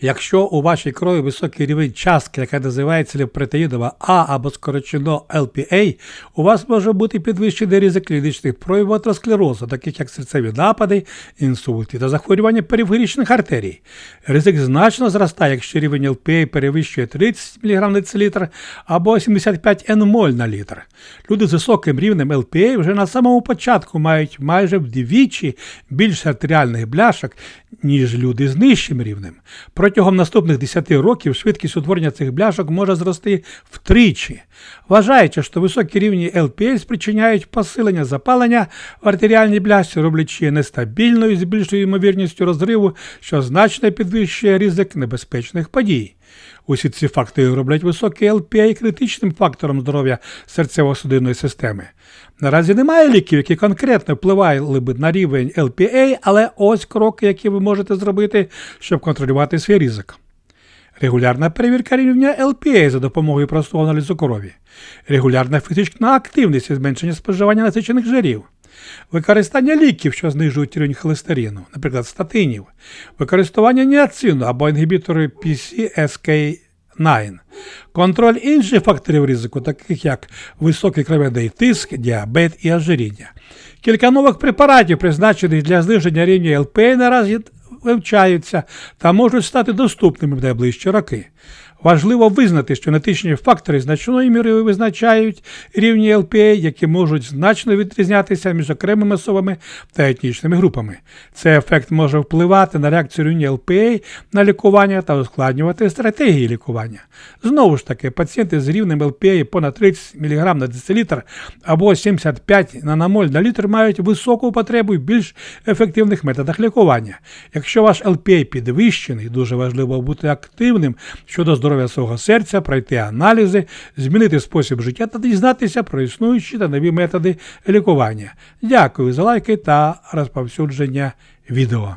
Якщо у вашій крові високий рівень частки, яка називається ліпретаїдова А або скорочено LPA, у вас може бути підвищений ризик клінічних проявів атеросклерозу, таких як серцеві напади, інсульти та захворювання периферичних артерій. Ризик значно зростає, якщо рівень LPA перевищує 30 мг на літр або 75 нмоль на літр. Люди з високим рівнем LPA вже на самому початку мають майже вдвічі більше артеріальних бляшок, ніж люди з нижчим рівнем. Протягом наступних 10 років швидкість утворення цих бляшок може зрости втричі. Вважаючи, що високі рівні LPA спричиняють посилення запалення в артеріальній бляшці, роблячи нестабільною з більшою ймовірністю розриву, що значно підвищує ризик небезпечних подій. Усі ці фактори роблять високий LPA критичним фактором здоров'я серцево-судинної системи. Наразі немає ліків, які конкретно впливали б на рівень LPA, але ось кроки, які ви можете зробити, щоб контролювати свій ризик. Регулярна перевірка рівня LPA за допомогою простого аналізу крові, регулярна фізична активність і зменшення споживання насичених жирів, використання ліків, що знижують рівень холестерину, наприклад, статинів, використання ніацину або інгібітори PCSK9, контроль інших факторів ризику, таких як високий кров'яний тиск, діабет і ожиріння. Кілька нових препаратів, призначених для зниження рівня ЛП, наразі вивчаються та можуть стати доступними в найближчі роки. Важливо визнати, що генетичні фактори значною мірою визначають рівні ЛПА, які можуть значно відрізнятися між окремими особами та етнічними групами. Цей ефект може впливати на реакцію рівня ЛПА на лікування та ускладнювати стратегії лікування. Знову ж таки, пацієнти з рівнем ЛПА понад 30 мг на децилітр або 75 наномоль на літр мають високу потребу в більш ефективних методах лікування. Якщо ваш ЛПА підвищений, дуже важливо бути активним щодо здоров'я свого серця, пройти аналізи, змінити спосіб життя та дізнатися про існуючі та нові методи лікування. Дякую за лайки та розповсюдження відео.